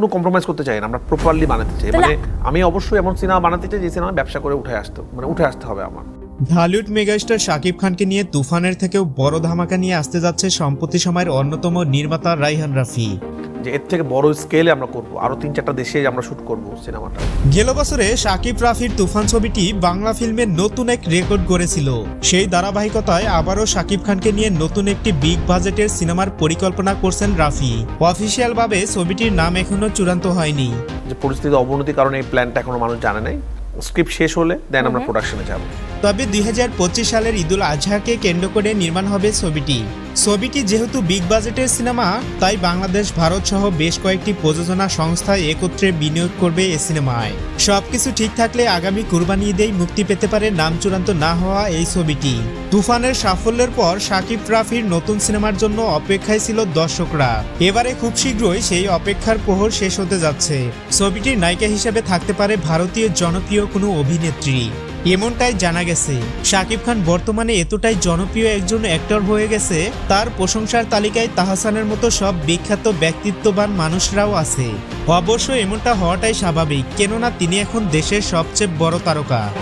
কোনো কম্প্রোমাইজ করতে চাই না আমরা প্রপারলি বানাতে চাই। মানে আমি অবশ্যই এমন সিনেমা বানাতে চাই যে সিনেমা ব্যবসা করে উঠে আসতে মানে উঠে আসতে হবে আমার। ঢালিউড মেগাস্টার শাকিব খানকে নিয়ে তুফানের থেকেও বড় ধামাকা নিয়ে আসতে যাচ্ছে সম্প্রতি সময়ের অন্যতম নির্মাতা রাইহান রাফি। যে এর থেকে বড় স্কেলে আমরা করব। আরও তিন চারটা দেশে আমরা শুট করব সিনেমাটা গেল বছরে শাকিব রাফির তুফান ছবিটি বাংলা ফিল্মে নতুন এক রেকর্ড গড়েছিল। সেই ধারাবাহিকতায় আবারও শাকিব খানকে নিয়ে নতুন একটি বিগ বাজেটের সিনেমার পরিকল্পনা করছেন রাফি। অফিসিয়াল ভাবে ছবিটির নাম এখনও চূড়ান্ত হয়নি। যে পরিস্থিতি অবনতির কারণে এই প্ল্যানটা এখনও মানুষ জানে নাই। স্ক্রিপ্ট শেষ হলে দেন আমরা প্রোডাকশনে যাব। তবে দুই হাজার পঁচিশ সালের ঈদুল আজহাকে কেন্দ্র করে নির্মাণ হবে ছবিটি। ছবিটি যেহেতু বিগ বাজেটের সিনেমা, তাই বাংলাদেশ, ভারত সহ বেশ কয়েকটি প্রযোজনা সংস্থা একত্রে বিনিয়োগ করবে এ সিনেমায়। সবকিছু ঠিক থাকলে আগামী কুরবানি ঈদেই মুক্তি পেতে পারে নাম চূড়ান্ত না হওয়া এই ছবিটি। তুফানের সাফল্যের পর শাকিব রাফির নতুন সিনেমার জন্য অপেক্ষায় ছিল দর্শকরা। এবারে খুব শীঘ্রই সেই অপেক্ষার প্রহর শেষ হতে যাচ্ছে। ছবিটির নায়িকা হিসেবে থাকতে পারে ভারতীয় জনপ্রিয় কোনো অভিনেত্রী। এমনটাই জানা গেছে। শাকিব খান বর্তমানে এতটাই জনপ্রিয় একজন অ্যাক্টর হয়ে গেছে, তার প্রশংসার তালিকায় তাহসানের মতো সব বিখ্যাত ব্যক্তিত্ববান মানুষরাও আছে। অবশ্য এমনটা হওয়াটাই স্বাভাবিক, কেননা তিনি এখন দেশের সবচেয়ে বড় তারকা।